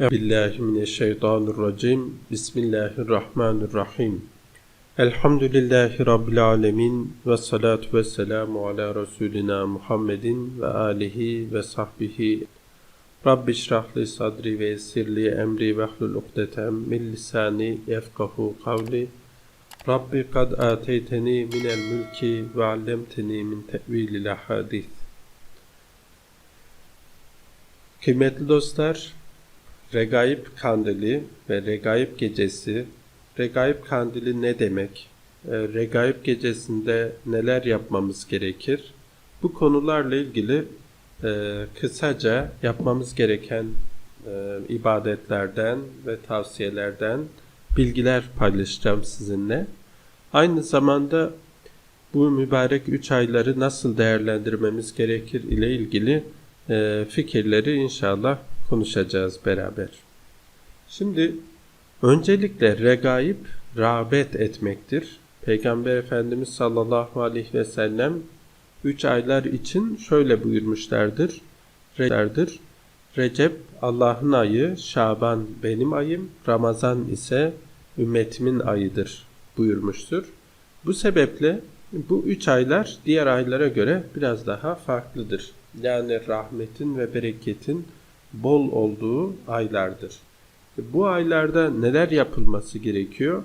Billahi mineşşeytanirracim. Bismillahirrahmanirrahim. Elhamdülillahi Rabbil alemin. Ve salatu ve selamu ala Resulina Muhammedin ve alihi ve sahbihi. Rabbi şrahli sadri ve yessirli emri ve hlul ukdeten min lisani yefkahu kavli. Rabbi kad ateyteni minel mülki ve allemteni min tevilil ahadith. Kıymetli dostlar, Regaib Kandili ve Regaib Gecesi. Regaib Kandili ne demek? E, Regaib Gecesi'nde neler yapmamız gerekir? Bu konularla ilgili e, kısaca yapmamız gereken e, ibadetlerden ve tavsiyelerden bilgiler paylaşacağım sizinle. Aynı zamanda bu mübarek üç ayları nasıl değerlendirmemiz gerekir ile ilgili fikirleri inşallah konuşacağız beraber. Şimdi öncelikle regaib rağbet etmektir. Peygamber Efendimiz sallallahu aleyhi ve sellem 3 aylar için şöyle buyurmuşlardır. Recerdir. Recep Allah'ın ayı, Şaban benim ayım, Ramazan ise ümmetimin ayıdır buyurmuştur. Bu sebeple bu üç aylar diğer aylara göre biraz daha farklıdır. Yani rahmetin ve bereketin bol olduğu aylardır. Bu aylarda neler yapılması gerekiyor?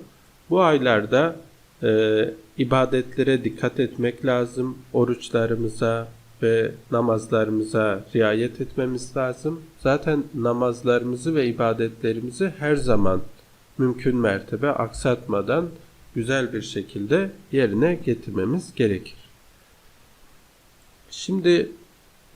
Bu aylarda e, ibadetlere dikkat etmek lazım. Oruçlarımıza ve namazlarımıza riayet etmemiz lazım. Zaten namazlarımızı ve ibadetlerimizi her zaman mümkün mertebe aksatmadan güzel bir şekilde yerine getirmemiz gerekir. Şimdi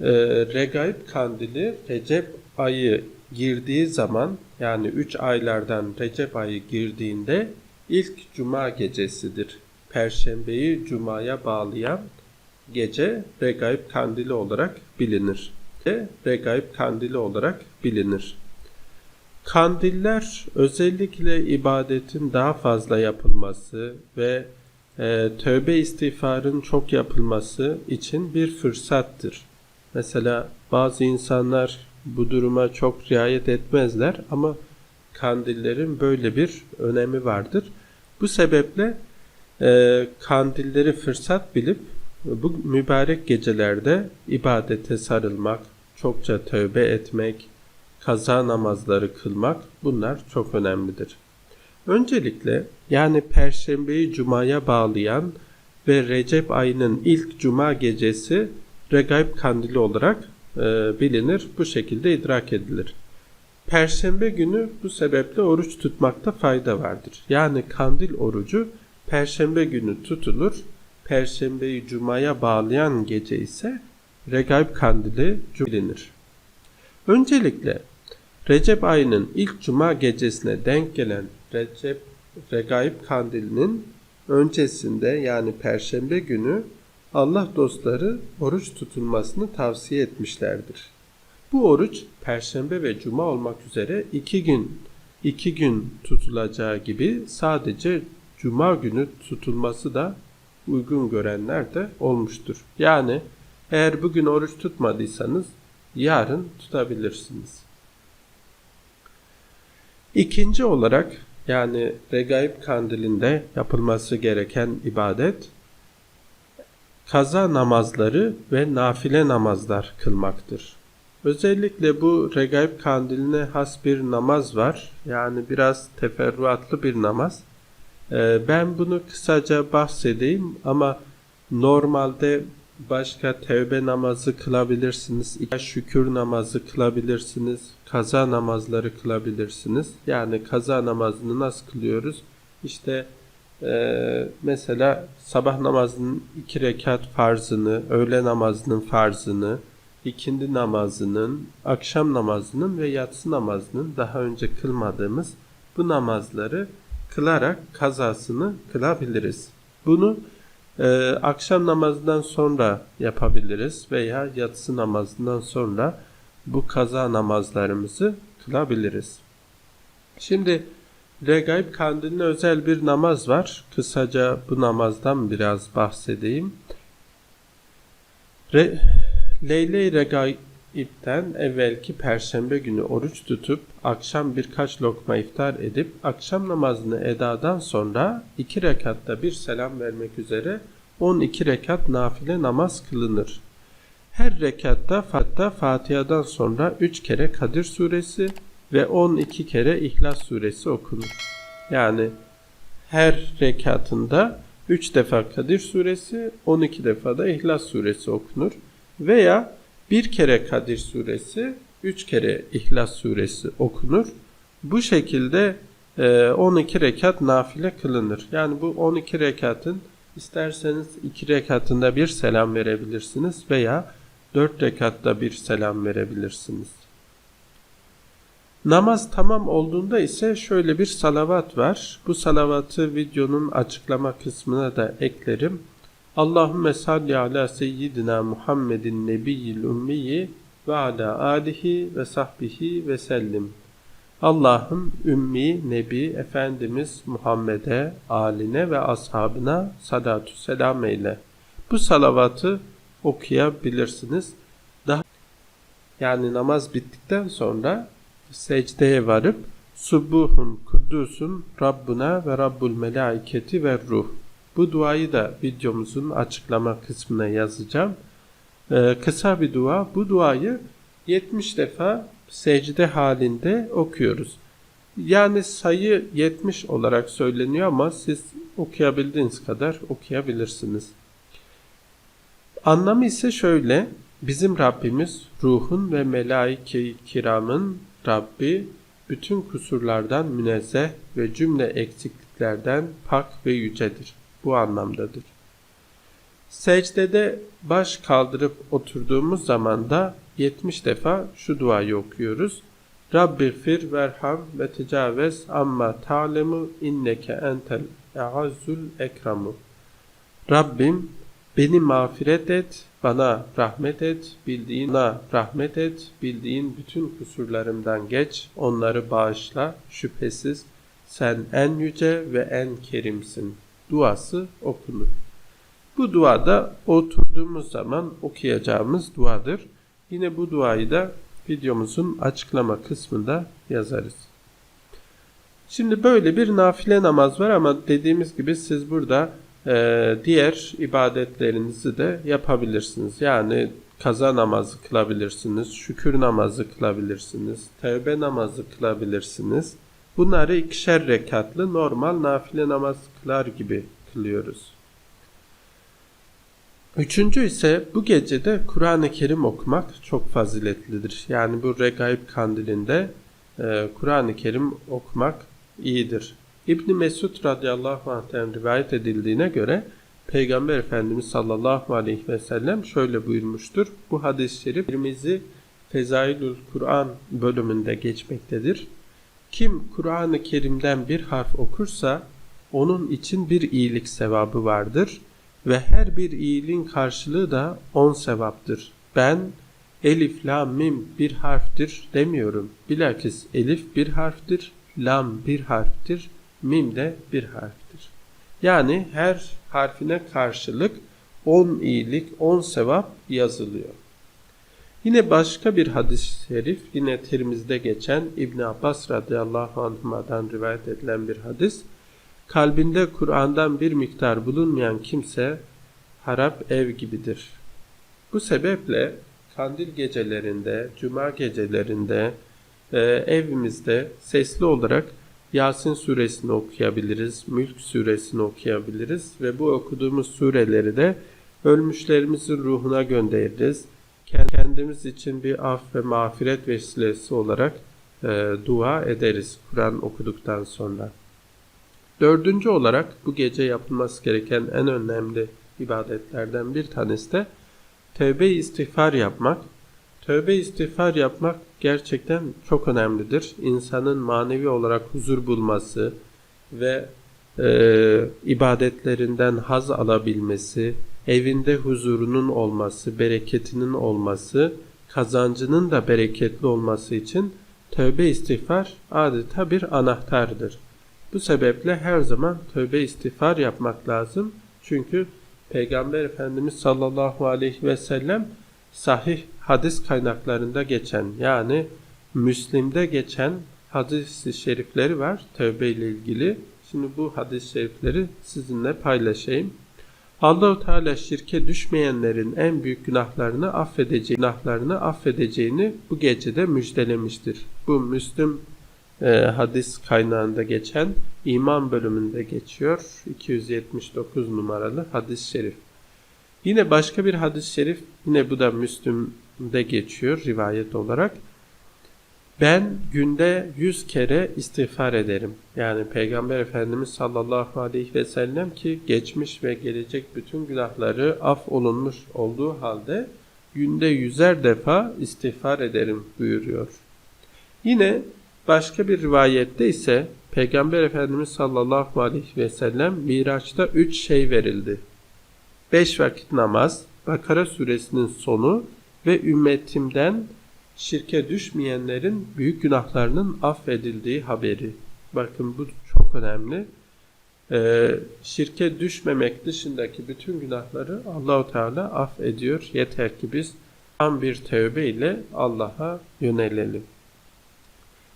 e, Regaib kandili Recep ayı girdiği zaman yani 3 aylardan Recep ayı girdiğinde ilk cuma gecesidir. Perşembeyi cumaya bağlayan gece Regaib kandili olarak bilinir. Regaib kandili olarak bilinir. Kandiller özellikle ibadetin daha fazla yapılması ve e, tövbe istiğfarın çok yapılması için bir fırsattır. Mesela bazı insanlar bu duruma çok riayet etmezler ama kandillerin böyle bir önemi vardır. Bu sebeple e, kandilleri fırsat bilip bu mübarek gecelerde ibadete sarılmak, çokça tövbe etmek, kaza namazları kılmak bunlar çok önemlidir. Öncelikle yani Perşembeyi Cuma'ya bağlayan ve Recep ayının ilk Cuma gecesi Regaib kandili olarak e, bilinir, bu şekilde idrak edilir. Perşembe günü bu sebeple oruç tutmakta fayda vardır. Yani kandil orucu perşembe günü tutulur. Perşembeyi cumaya bağlayan gece ise Regaib kandili bilinir. Öncelikle Recep ayının ilk cuma gecesine denk gelen Recep Regaib kandilinin öncesinde yani perşembe günü Allah dostları oruç tutulmasını tavsiye etmişlerdir. Bu oruç perşembe ve cuma olmak üzere iki gün iki gün tutulacağı gibi sadece cuma günü tutulması da uygun görenler de olmuştur. Yani eğer bugün oruç tutmadıysanız yarın tutabilirsiniz. İkinci olarak yani regaib kandilinde yapılması gereken ibadet kaza namazları ve nafile namazlar kılmaktır. Özellikle bu regaib kandiline has bir namaz var. Yani biraz teferruatlı bir namaz. Ee, ben bunu kısaca bahsedeyim ama normalde başka tevbe namazı kılabilirsiniz, şükür namazı kılabilirsiniz, kaza namazları kılabilirsiniz. Yani kaza namazını nasıl kılıyoruz? İşte ee, mesela sabah namazının iki rekat farzını, öğle namazının farzını, ikindi namazının, akşam namazının ve yatsı namazının daha önce kılmadığımız bu namazları kılarak kazasını kılabiliriz. Bunu e, akşam namazından sonra yapabiliriz veya yatsı namazından sonra bu kaza namazlarımızı kılabiliriz. Şimdi Regaib kandiline özel bir namaz var. Kısaca bu namazdan biraz bahsedeyim. Re, Leyle-i Regaib, ipten evvelki perşembe günü oruç tutup akşam birkaç lokma iftar edip akşam namazını edadan sonra iki rekatta bir selam vermek üzere 12 rekat nafile namaz kılınır. Her rekatta hatta Fatiha'dan sonra 3 kere Kadir suresi ve 12 kere İhlas suresi okunur. Yani her rekatında 3 defa Kadir suresi, 12 defa da İhlas suresi okunur. Veya bir kere Kadir suresi, 3 kere İhlas suresi okunur. Bu şekilde e, 12 rekat nafile kılınır. Yani bu 12 rekatın isterseniz 2 rekatında bir selam verebilirsiniz veya 4 rekatta bir selam verebilirsiniz. Namaz tamam olduğunda ise şöyle bir salavat var. Bu salavatı videonun açıklama kısmına da eklerim. Allahümme salli ala seyyidina Muhammedin nebiyyil ummiyi ve ala alihi ve sahbihi ve sellim. Allah'ım ümmi nebi Efendimiz Muhammed'e, aline ve ashabına salatu selam eyle. Bu salavatı okuyabilirsiniz. Daha yani namaz bittikten sonra secdeye varıp Subuhun Kuddusun Rabbuna ve Rabbul Melaiketi ve Ruh. Bu duayı da videomuzun açıklama kısmına yazacağım. Ee, kısa bir dua. Bu duayı 70 defa secde halinde okuyoruz. Yani sayı 70 olarak söyleniyor ama siz okuyabildiğiniz kadar okuyabilirsiniz. Anlamı ise şöyle. Bizim Rabbimiz ruhun ve melaike-i kiramın Rabbi bütün kusurlardan münezzeh ve cümle eksikliklerden pak ve yücedir. Bu anlamdadır. Secdede baş kaldırıp oturduğumuz zaman da 70 defa şu duayı okuyoruz. Rabbi fir verham ve tecavüz amma ta'lemu inneke entel e'azzul ekramu. Rabbim beni mağfiret et, bana rahmet et, bildiğin bana rahmet et, bildiğin bütün kusurlarımdan geç, onları bağışla, şüphesiz sen en yüce ve en kerimsin. Duası okunur. Bu duada oturduğumuz zaman okuyacağımız duadır. Yine bu duayı da videomuzun açıklama kısmında yazarız. Şimdi böyle bir nafile namaz var ama dediğimiz gibi siz burada e, diğer ibadetlerinizi de yapabilirsiniz. Yani kaza namazı kılabilirsiniz, şükür namazı kılabilirsiniz, tevbe namazı kılabilirsiniz. Bunları ikişer rekatlı normal nafile namaz kılar gibi kılıyoruz. Üçüncü ise bu gecede Kur'an-ı Kerim okumak çok faziletlidir. Yani bu Regaib kandilinde e, Kur'an-ı Kerim okumak iyidir. İbn Mesud radıyallahu anh'ten rivayet edildiğine göre Peygamber Efendimiz sallallahu aleyhi ve sellem şöyle buyurmuştur. Bu hadis-i şerif Tirmizi Fezailül Kur'an bölümünde geçmektedir. Kim Kur'an-ı Kerim'den bir harf okursa onun için bir iyilik sevabı vardır ve her bir iyiliğin karşılığı da on sevaptır. Ben elif, lam, mim bir harftir demiyorum. Bilakis elif bir harftir, lam bir harftir, mim de bir harftir. Yani her harfine karşılık 10 iyilik, 10 sevap yazılıyor. Yine başka bir hadis-i şerif, yine Tirmiz'de geçen İbn Abbas radıyallahu anhuma'dan rivayet edilen bir hadis. Kalbinde Kur'an'dan bir miktar bulunmayan kimse harap ev gibidir. Bu sebeple kandil gecelerinde, cuma gecelerinde e, evimizde sesli olarak Yasin suresini okuyabiliriz, Mülk suresini okuyabiliriz ve bu okuduğumuz sureleri de ölmüşlerimizin ruhuna göndeririz. Kendimiz için bir af ve mağfiret vesilesi olarak e, dua ederiz Kur'an okuduktan sonra. Dördüncü olarak bu gece yapılması gereken en önemli ibadetlerden bir tanesi de tövbe istiğfar yapmak. Tövbe istiğfar yapmak gerçekten çok önemlidir. İnsanın manevi olarak huzur bulması ve e, ibadetlerinden haz alabilmesi, evinde huzurunun olması, bereketinin olması, kazancının da bereketli olması için tövbe istiğfar adeta bir anahtardır. Bu sebeple her zaman tövbe istiğfar yapmak lazım. Çünkü Peygamber Efendimiz sallallahu aleyhi ve sellem sahih hadis kaynaklarında geçen yani Müslim'de geçen hadis-i şerifleri var tövbe ile ilgili. Şimdi bu hadis-i şerifleri sizinle paylaşayım. Allahu Teala şirke düşmeyenlerin en büyük günahlarını affedeceğini, günahlarını affedeceğini bu gecede müjdelemiştir. Bu Müslüm e, hadis kaynağında geçen iman bölümünde geçiyor. 279 numaralı hadis-i şerif. Yine başka bir hadis-i şerif yine bu da Müslüm'de geçiyor rivayet olarak. Ben günde yüz kere istiğfar ederim. Yani Peygamber Efendimiz sallallahu aleyhi ve sellem ki geçmiş ve gelecek bütün günahları af olunmuş olduğu halde günde yüzer defa istiğfar ederim buyuruyor. Yine başka bir rivayette ise Peygamber Efendimiz sallallahu aleyhi ve sellem Miraç'ta üç şey verildi. Beş vakit namaz, Bakara suresinin sonu ve ümmetimden şirke düşmeyenlerin büyük günahlarının affedildiği haberi. Bakın bu çok önemli. Ee, şirke düşmemek dışındaki bütün günahları Allahu Teala affediyor. Yeter ki biz tam bir tövbe ile Allah'a yönelelim.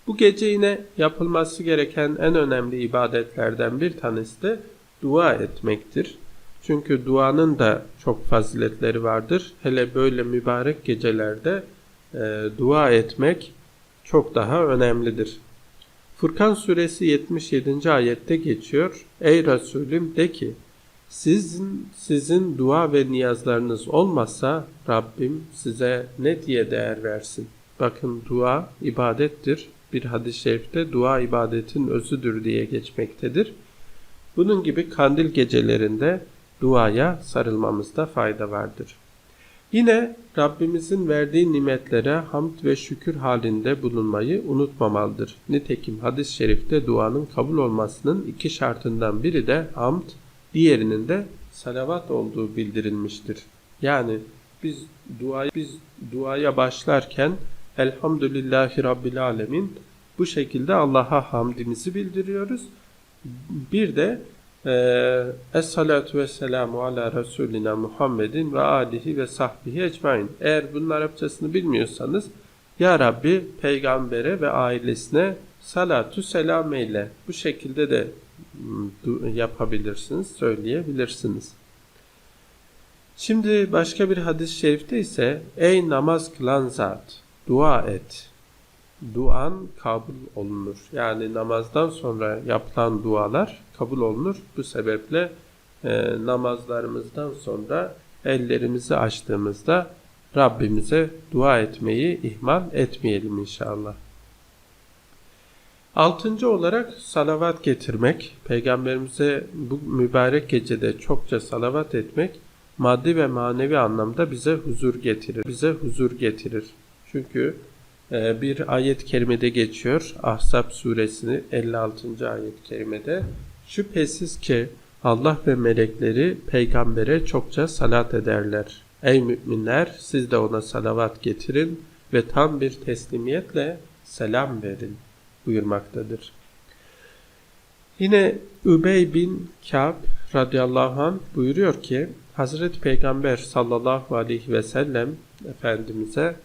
Bu gece yine yapılması gereken en önemli ibadetlerden bir tanesi de dua etmektir. Çünkü duanın da çok faziletleri vardır. Hele böyle mübarek gecelerde e, dua etmek çok daha önemlidir. Furkan suresi 77. ayette geçiyor. Ey Resulüm de ki sizin, sizin dua ve niyazlarınız olmazsa Rabbim size ne diye değer versin? Bakın dua ibadettir. Bir hadis-i şerifte dua ibadetin özüdür diye geçmektedir. Bunun gibi kandil gecelerinde duaya sarılmamızda fayda vardır. Yine Rabbimizin verdiği nimetlere hamd ve şükür halinde bulunmayı unutmamalıdır. Nitekim hadis-i şerifte duanın kabul olmasının iki şartından biri de hamd, diğerinin de salavat olduğu bildirilmiştir. Yani biz duaya, biz duaya başlarken Elhamdülillahi Rabbil Alemin bu şekilde Allah'a hamdimizi bildiriyoruz. Bir de ee, Es-salatu ve selamu ala Resulina Muhammedin ve alihi ve sahbihi ecmain. Eğer bunun Arapçasını bilmiyorsanız Ya Rabbi peygambere ve ailesine salatu selam eyle. Bu şekilde de ıı, yapabilirsiniz, söyleyebilirsiniz. Şimdi başka bir hadis-i şerifte ise Ey namaz kılan zat dua et duan kabul olunur. Yani namazdan sonra yapılan dualar kabul olunur. Bu sebeple e, namazlarımızdan sonra ellerimizi açtığımızda Rabbimize dua etmeyi ihmal etmeyelim inşallah. Altıncı olarak salavat getirmek. Peygamberimize bu mübarek gecede çokça salavat etmek maddi ve manevi anlamda bize huzur getirir. Bize huzur getirir. Çünkü bir ayet-i kerimede geçiyor. Ahzab suresini 56. ayet-i kerimede. Şüphesiz ki Allah ve melekleri peygambere çokça salat ederler. Ey müminler siz de ona salavat getirin ve tam bir teslimiyetle selam verin buyurmaktadır. Yine Übey bin Ka'b radıyallahu anh buyuruyor ki Hazreti Peygamber sallallahu aleyhi ve sellem Efendimiz'e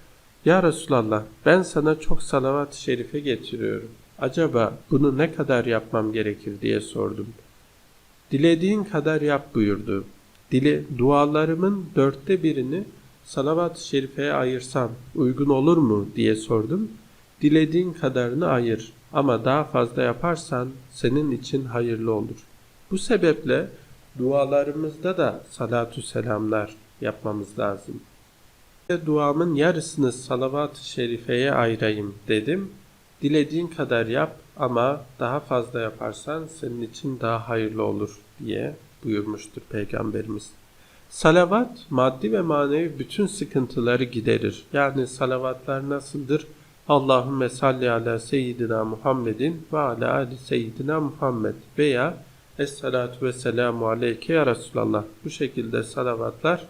ya Resulallah ben sana çok salavat-ı şerife getiriyorum. Acaba bunu ne kadar yapmam gerekir diye sordum. Dilediğin kadar yap buyurdu. Dile, dualarımın dörtte birini salavat-ı şerifeye ayırsam uygun olur mu diye sordum. Dilediğin kadarını ayır ama daha fazla yaparsan senin için hayırlı olur. Bu sebeple dualarımızda da salatu selamlar yapmamız lazım.'' Duamın yarısını salavat-ı şerifeye ayırayım dedim. Dilediğin kadar yap ama daha fazla yaparsan senin için daha hayırlı olur diye buyurmuştur Peygamberimiz. Salavat maddi ve manevi bütün sıkıntıları giderir. Yani salavatlar nasıldır? Allahümme salli ala seyyidina Muhammedin ve ala ali seyyidina Muhammed veya Es-salatu ve selamu aleyke ya Resulallah. Bu şekilde salavatlar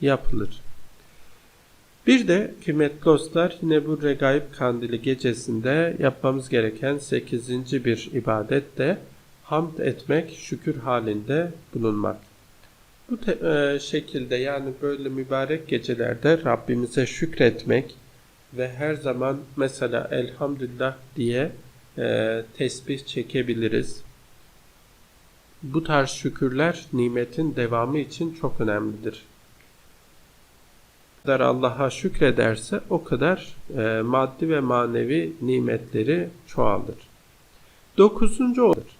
yapılır. Bir de kıymetli dostlar yine bu regaib kandili gecesinde yapmamız gereken 8. bir ibadet de hamd etmek, şükür halinde bulunmak. Bu te- e, şekilde yani böyle mübarek gecelerde Rabbimize şükretmek ve her zaman mesela elhamdülillah diye e, tesbih çekebiliriz. Bu tarz şükürler nimetin devamı için çok önemlidir. Kadar Allah'a şükrederse o kadar e, maddi ve manevi nimetleri çoğalır. Dokuzuncu olur.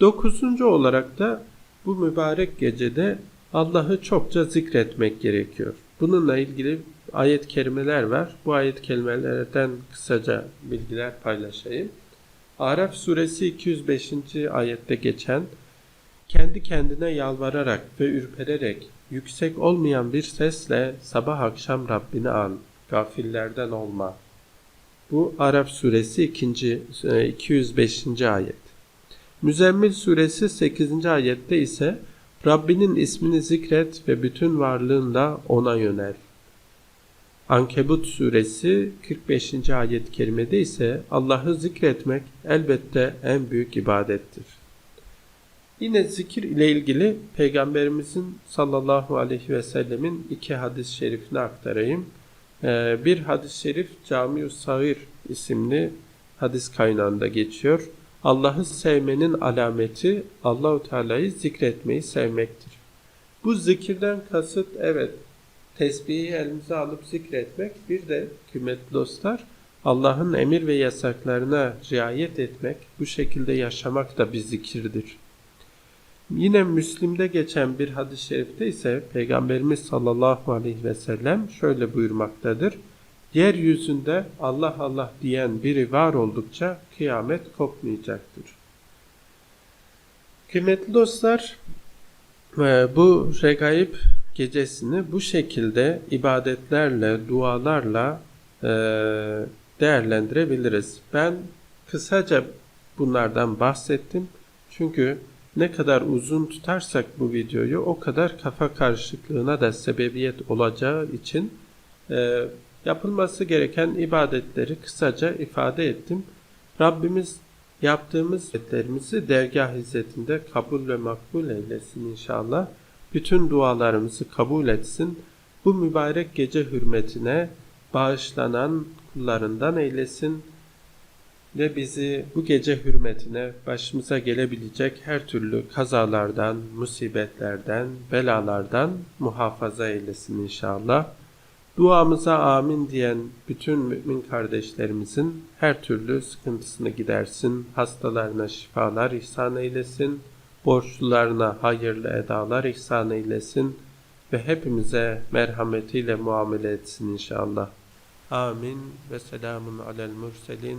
Dokuzuncu olarak da bu mübarek gecede Allah'ı çokça zikretmek gerekiyor. Bununla ilgili ayet kelimeler var. Bu ayet kelimelerden kısaca bilgiler paylaşayım. Araf suresi 205. ayette geçen kendi kendine yalvararak ve ürpererek yüksek olmayan bir sesle sabah akşam Rabbini an, gafillerden olma. Bu Araf suresi 2. 205. ayet. Müzzemmil suresi 8. ayette ise Rabbinin ismini zikret ve bütün varlığınla ona yönel. Ankebut suresi 45. ayet-i kerimede ise Allah'ı zikretmek elbette en büyük ibadettir. Yine zikir ile ilgili Peygamberimizin sallallahu aleyhi ve sellemin iki hadis-i şerifini aktarayım. Ee, Bir hadis-i şerif Cami-ü Sağir isimli hadis kaynağında geçiyor. Allah'ı sevmenin alameti Allahu Teala'yı zikretmeyi sevmektir. Bu zikirden kasıt evet tesbihi elimize alıp zikretmek bir de kıymetli dostlar Allah'ın emir ve yasaklarına riayet etmek bu şekilde yaşamak da bir zikirdir. Yine Müslim'de geçen bir hadis-i şerifte ise Peygamberimiz sallallahu aleyhi ve sellem şöyle buyurmaktadır. Yeryüzünde Allah Allah diyen biri var oldukça kıyamet kopmayacaktır. Kıymetli dostlar, e, bu regaib gecesini bu şekilde ibadetlerle, dualarla e, değerlendirebiliriz. Ben kısaca bunlardan bahsettim. Çünkü ne kadar uzun tutarsak bu videoyu o kadar kafa karışıklığına da sebebiyet olacağı için e, yapılması gereken ibadetleri kısaca ifade ettim. Rabbimiz yaptığımız ibadetlerimizi dergah izzetinde kabul ve makbul eylesin inşallah. Bütün dualarımızı kabul etsin. Bu mübarek gece hürmetine bağışlanan kullarından eylesin ve bizi bu gece hürmetine başımıza gelebilecek her türlü kazalardan, musibetlerden, belalardan muhafaza eylesin inşallah. Duamıza amin diyen bütün mümin kardeşlerimizin her türlü sıkıntısını gidersin, hastalarına şifalar ihsan eylesin, borçlularına hayırlı edalar ihsan eylesin ve hepimize merhametiyle muamele etsin inşallah. Amin ve selamun alel murselin